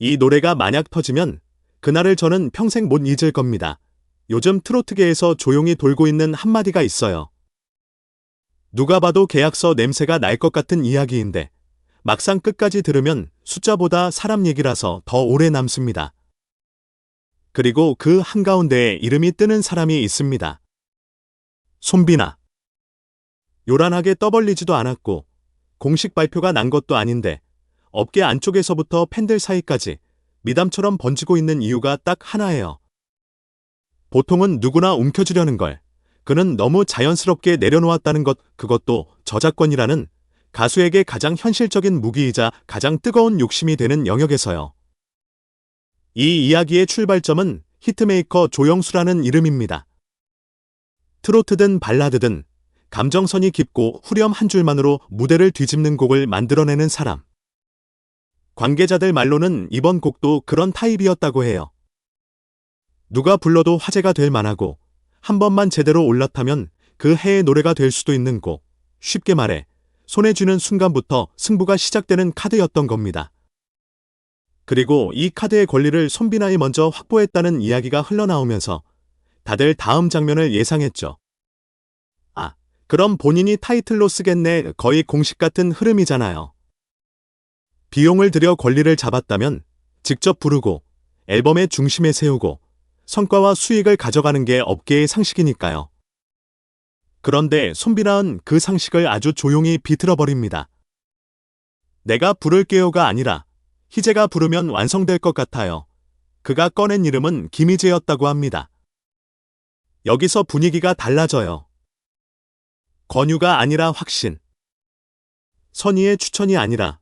이 노래가 만약 터지면 그날을 저는 평생 못 잊을 겁니다. 요즘 트로트계에서 조용히 돌고 있는 한마디가 있어요. 누가 봐도 계약서 냄새가 날 것 같은 이야기인데 막상 끝까지 들으면 숫자보다 사람 얘기라서 더 오래 남습니다. 그리고 그 한가운데에 이름이 뜨는 사람이 있습니다. 손비나. 요란하게 떠벌리지도 않았고 공식 발표가 난 것도 아닌데 업계 안쪽에서부터 팬들 사이까지 미담처럼 번지고 있는 이유가 딱 하나예요. 보통은 누구나 움켜쥐려는 걸 그는 너무 자연스럽게 내려놓았다는 것 그것도 저작권이라는 가수에게 가장 현실적인 무기이자 가장 뜨거운 욕심이 되는 영역에서요. 이 이야기의 출발점은 히트메이커 조영수라는 이름입니다. 트로트든 발라드든 감정선이 깊고 후렴 한 줄만으로 무대를 뒤집는 곡을 만들어내는 사람. 관계자들 말로는 이번 곡도 그런 타입이었다고 해요. 누가 불러도 화제가 될 만하고 한 번만 제대로 올라타면 그 해의 노래가 될 수도 있는 곡. 쉽게 말해 손에 쥐는 순간부터 승부가 시작되는 카드였던 겁니다. 그리고 이 카드의 권리를 손비나이 먼저 확보했다는 이야기가 흘러나오면서 다들 다음 장면을 예상했죠. 아, 그럼 본인이 타이틀로 쓰겠네 거의 공식 같은 흐름이잖아요. 비용을 들여 권리를 잡았다면 직접 부르고 앨범의 중심에 세우고 성과와 수익을 가져가는 게 업계의 상식이니까요. 그런데 손비나은 그 상식을 아주 조용히 비틀어버립니다. 내가 부를게요가 아니라 희재가 부르면 완성될 것 같아요. 그가 꺼낸 이름은 김희재였다고 합니다. 여기서 분위기가 달라져요. 권유가 아니라 확신. 선의의 추천이 아니라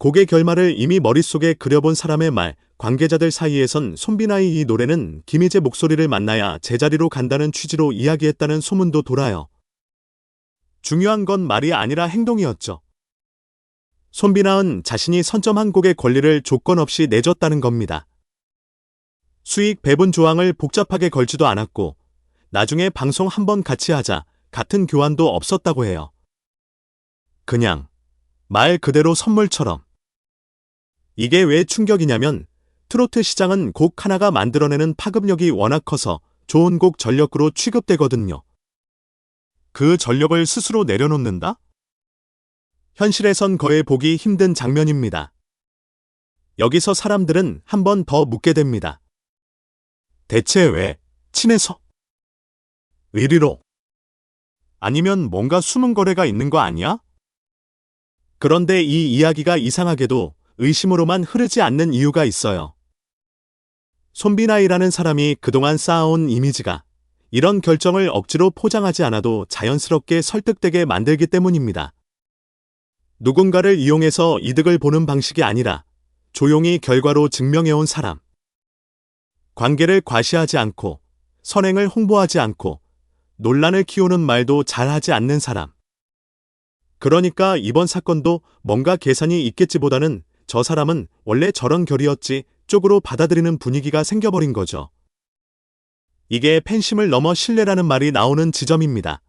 곡의 결말을 이미 머릿속에 그려본 사람의 말, 관계자들 사이에선 손비나의 이 노래는 김희재 목소리를 만나야 제자리로 간다는 취지로 이야기했다는 소문도 돌아요. 중요한 건 말이 아니라 행동이었죠. 손비나은 자신이 선점한 곡의 권리를 조건 없이 내줬다는 겁니다. 수익 배분 조항을 복잡하게 걸지도 않았고 나중에 방송 한번 같이 하자 같은 교환도 없었다고 해요. 그냥 말 그대로 선물처럼. 이게 왜 충격이냐면 트로트 시장은 곡 하나가 만들어내는 파급력이 워낙 커서 좋은 곡 전력으로 취급되거든요. 그 전력을 스스로 내려놓는다? 현실에선 거의 보기 힘든 장면입니다. 여기서 사람들은 한 번 더 묻게 됩니다. 대체 왜? 친해서? 의리로? 아니면 뭔가 숨은 거래가 있는 거 아니야? 그런데 이 이야기가 이상하게도 의심으로만 흐르지 않는 이유가 있어요. 손비나이라는 사람이 그동안 쌓아온 이미지가 이런 결정을 억지로 포장하지 않아도 자연스럽게 설득되게 만들기 때문입니다. 누군가를 이용해서 이득을 보는 방식이 아니라 조용히 결과로 증명해온 사람. 관계를 과시하지 않고 선행을 홍보하지 않고 논란을 키우는 말도 잘하지 않는 사람. 그러니까 이번 사건도 뭔가 계산이 있겠지보다는 저 사람은 원래 저런 결이었지 쪽으로 받아들이는 분위기가 생겨버린 거죠. 이게 팬심을 넘어 신뢰라는 말이 나오는 지점입니다.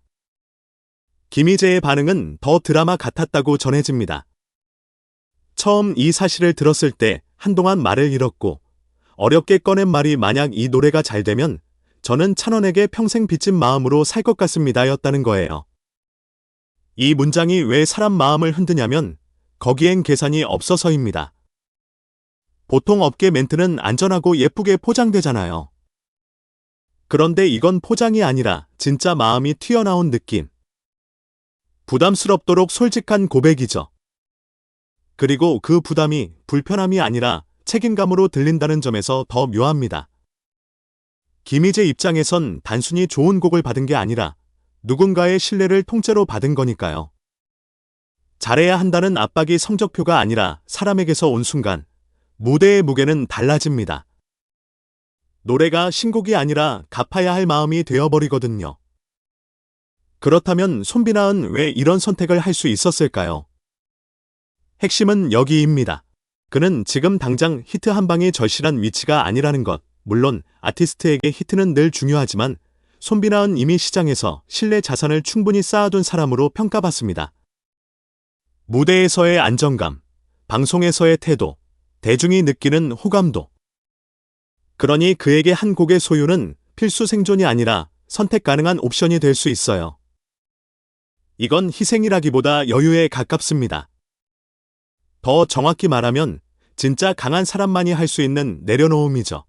김희재의 반응은 더 드라마 같았다고 전해집니다. 처음 이 사실을 들었을 때 한동안 말을 잃었고 어렵게 꺼낸 말이 만약 이 노래가 잘 되면 저는 찬원에게 평생 빚진 마음으로 살 것 같습니다 였다는 거예요. 이 문장이 왜 사람 마음을 흔드냐면 거기엔 계산이 없어서입니다. 보통 업계 멘트는 안전하고 예쁘게 포장되잖아요. 그런데 이건 포장이 아니라 진짜 마음이 튀어나온 느낌. 부담스럽도록 솔직한 고백이죠. 그리고 그 부담이 불편함이 아니라 책임감으로 들린다는 점에서 더 묘합니다. 김희재 입장에선 단순히 좋은 곡을 받은 게 아니라 누군가의 신뢰를 통째로 받은 거니까요. 잘해야 한다는 압박이 성적표가 아니라 사람에게서 온 순간 무대의 무게는 달라집니다. 노래가 신곡이 아니라 갚아야 할 마음이 되어버리거든요. 그렇다면 손비나은 왜 이런 선택을 할 수 있었을까요? 핵심은 여기입니다. 그는 지금 당장 히트 한 방이 절실한 위치가 아니라는 것. 물론 아티스트에게 히트는 늘 중요하지만 손비나은 이미 시장에서 신뢰 자산을 충분히 쌓아둔 사람으로 평가받습니다. 무대에서의 안정감, 방송에서의 태도, 대중이 느끼는 호감도. 그러니 그에게 한 곡의 소유는 필수 생존이 아니라 선택 가능한 옵션이 될 수 있어요. 이건 희생이라기보다 여유에 가깝습니다. 더 정확히 말하면 진짜 강한 사람만이 할 수 있는 내려놓음이죠.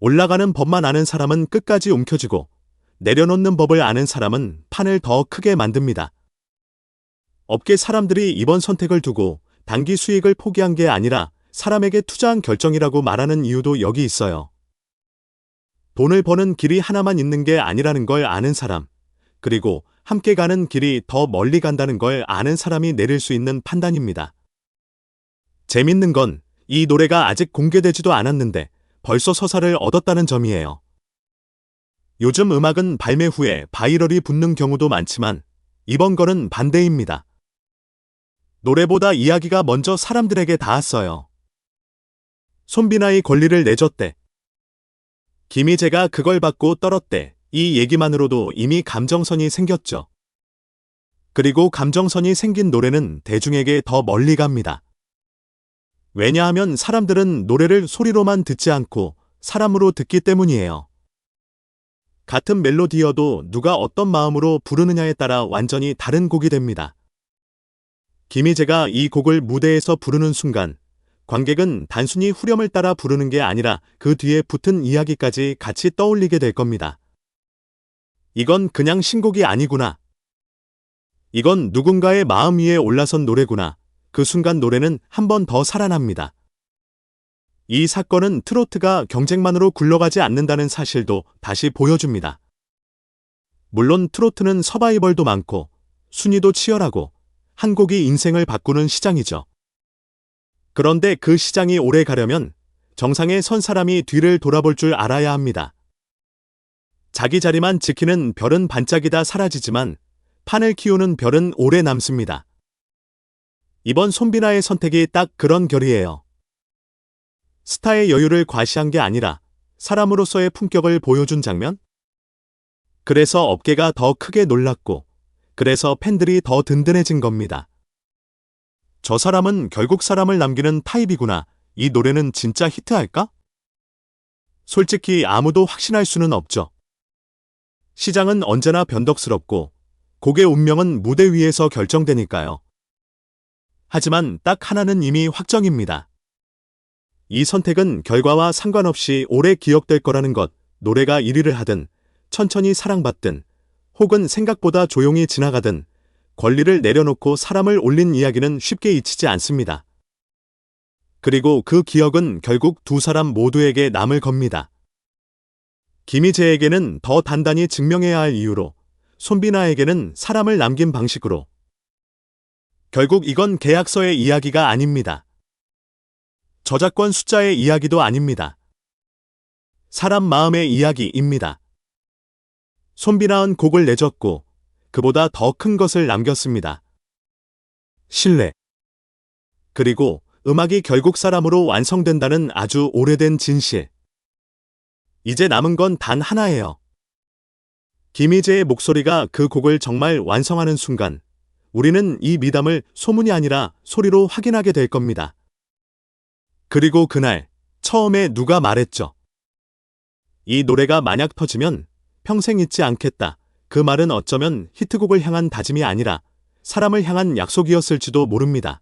올라가는 법만 아는 사람은 끝까지 움켜쥐고 내려놓는 법을 아는 사람은 판을 더 크게 만듭니다. 업계 사람들이 이번 선택을 두고 단기 수익을 포기한 게 아니라 사람에게 투자한 결정이라고 말하는 이유도 여기 있어요. 돈을 버는 길이 하나만 있는 게 아니라는 걸 아는 사람, 그리고 함께 가는 길이 더 멀리 간다는 걸 아는 사람이 내릴 수 있는 판단입니다. 재밌는 건 이 노래가 아직 공개되지도 않았는데 벌써 서사를 얻었다는 점이에요. 요즘 음악은 발매 후에 바이럴이 붙는 경우도 많지만 이번 거는 반대입니다. 노래보다 이야기가 먼저 사람들에게 닿았어요. 손비나의 권리를 내줬대. 김희재가 그걸 받고 떨었대. 이 얘기만으로도 이미 감정선이 생겼죠. 그리고 감정선이 생긴 노래는 대중에게 더 멀리 갑니다. 왜냐하면 사람들은 노래를 소리로만 듣지 않고 사람으로 듣기 때문이에요. 같은 멜로디여도 누가 어떤 마음으로 부르느냐에 따라 완전히 다른 곡이 됩니다. 김희재가 이 곡을 무대에서 부르는 순간 관객은 단순히 후렴을 따라 부르는 게 아니라 그 뒤에 붙은 이야기까지 같이 떠올리게 될 겁니다. 이건 그냥 신곡이 아니구나. 이건 누군가의 마음 위에 올라선 노래구나. 그 순간 노래는 한 번 더 살아납니다. 이 사건은 트로트가 경쟁만으로 굴러가지 않는다는 사실도 다시 보여줍니다. 물론 트로트는 서바이벌도 많고 순위도 치열하고 한 곡이 인생을 바꾸는 시장이죠. 그런데 그 시장이 오래 가려면 정상에 선 사람이 뒤를 돌아볼 줄 알아야 합니다. 자기 자리만 지키는 별은 반짝이다 사라지지만 판을 키우는 별은 오래 남습니다. 이번 손비나의 선택이 딱 그런 결이에요. 스타의 여유를 과시한 게 아니라 사람으로서의 품격을 보여준 장면? 그래서 업계가 더 크게 놀랐고, 그래서 팬들이 더 든든해진 겁니다. 저 사람은 결국 사람을 남기는 타입이구나. 이 노래는 진짜 히트할까? 솔직히 아무도 확신할 수는 없죠. 시장은 언제나 변덕스럽고, 곡의 운명은 무대 위에서 결정되니까요. 하지만 딱 하나는 이미 확정입니다. 이 선택은 결과와 상관없이 오래 기억될 거라는 것, 노래가 1위를 하든, 천천히 사랑받든, 혹은 생각보다 조용히 지나가든, 권리를 내려놓고 사람을 올린 이야기는 쉽게 잊히지 않습니다. 그리고 그 기억은 결국 두 사람 모두에게 남을 겁니다. 김희재에게는 더 단단히 증명해야 할 이유로, 손비나에게는 사람을 남긴 방식으로, 결국 이건 계약서의 이야기가 아닙니다. 저작권 숫자의 이야기도 아닙니다. 사람 마음의 이야기입니다. 손비나은 곡을 내줬고 그보다 더 큰 것을 남겼습니다. 신뢰. 그리고 음악이 결국 사람으로 완성된다는 아주 오래된 진실. 이제 남은 건 단 하나예요. 김희재의 목소리가 그 곡을 정말 완성하는 순간 우리는 이 미담을 소문이 아니라 소리로 확인하게 될 겁니다. 그리고 그날 처음에 누가 말했죠. 이 노래가 만약 터지면 평생 잊지 않겠다. 그 말은 어쩌면 히트곡을 향한 다짐이 아니라 사람을 향한 약속이었을지도 모릅니다.